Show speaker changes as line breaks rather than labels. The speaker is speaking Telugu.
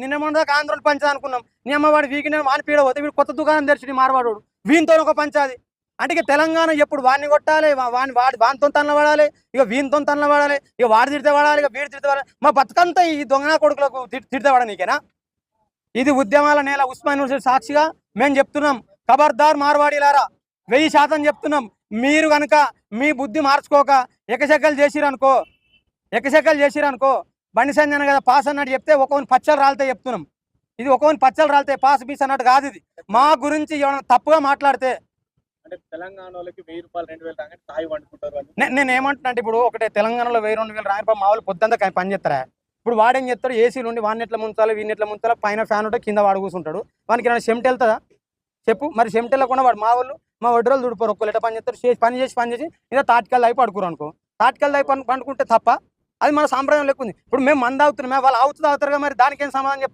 నిన్న మొన్న దాకా ఆంధ్రోలు పంచదు అనుకున్నాం. నీ అమ్మవాడు వీకిన వాని పీడ పోతే వీడు కొత్త దుకాణం తెరిచి మారవాడు వీనితో ఒక పంచాది అంటే ఇక తెలంగాణ ఎప్పుడు వాడిని కొట్టాలి? వాడిని వాని వాడి వానితో తనలు పడాలి? ఇక వీనితో తనలు పడాలి? ఇక వాడు తిడితే పడాలి ఇక వీడు తిడితే పడాలి మా బతుకంతా ఈ దొంగ కొడుకులకు తిడితే పడ నీకేనా? ఇది ఉద్యమాల నేల ఉస్మాన్ యూనివర్సిటీ సాక్షిగా మేము చెప్తున్నాం. ఖబర్దార్ మార్వాడీలారా వెయ్యి శాతం చెప్తున్నాం. మీరు కనుక మీ బుద్ధి మార్చుకోక ఎకశకలు చేసిరనుకో ఎకశకలు చేసిరనుకో బండి సంజన కదా పాస్ అన్నట్టు చెప్తే ఒక్కొక్కని పచ్చలు రాలితే చెప్తున్నాం. ఇది ఒక్కొక్కని పచ్చలు రాలితే పాస్ బీస్ అన్నట్టు కాదు ఇది. మా గురించి ఏమైనా తప్పుగా మాట్లాడితే నేను ఏమంటున్నా అంటే ఇప్పుడు ఒకటే తెలంగాణలో వెయ్యి రెండు వేలు రాయపా మా వాళ్ళు పొద్దుంతా పని చేస్తారా? ఇప్పుడు వాడేం చేస్తాడు? ఏసీలు ఉండి వాడిని ఎట్లా ముంచాలి వీడిని ఎట్లా ముంచాలి పైన ఫ్యాన్ ఉంటే కింద వాడు కూర్చుంటాడు. వానికి ఏమైనా చెమట వెళ్తుందా? చెప్పు. మరి చెమట వెళ్ళకుండా వాడు మా వాళ్ళు మా వడ్రోలు దుడిపోరు ఒక్కరు ఎట్లా పని చేస్తారు? చేసి పని చేసి పని చేసి ఇలా తాటికల్ అయి పడుకోరు అనుకో. తాటికల్ అయి పను పండుకుంటే తప్ప అది మన సాంప్రదాయం లెక్క ఉంది. ఇప్పుడు మేము మంద అవుతున్నామే వాళ్ళు అవుతుంది అవుతారుగా మరి దానికి ఏం సమాధానం చెప్తారు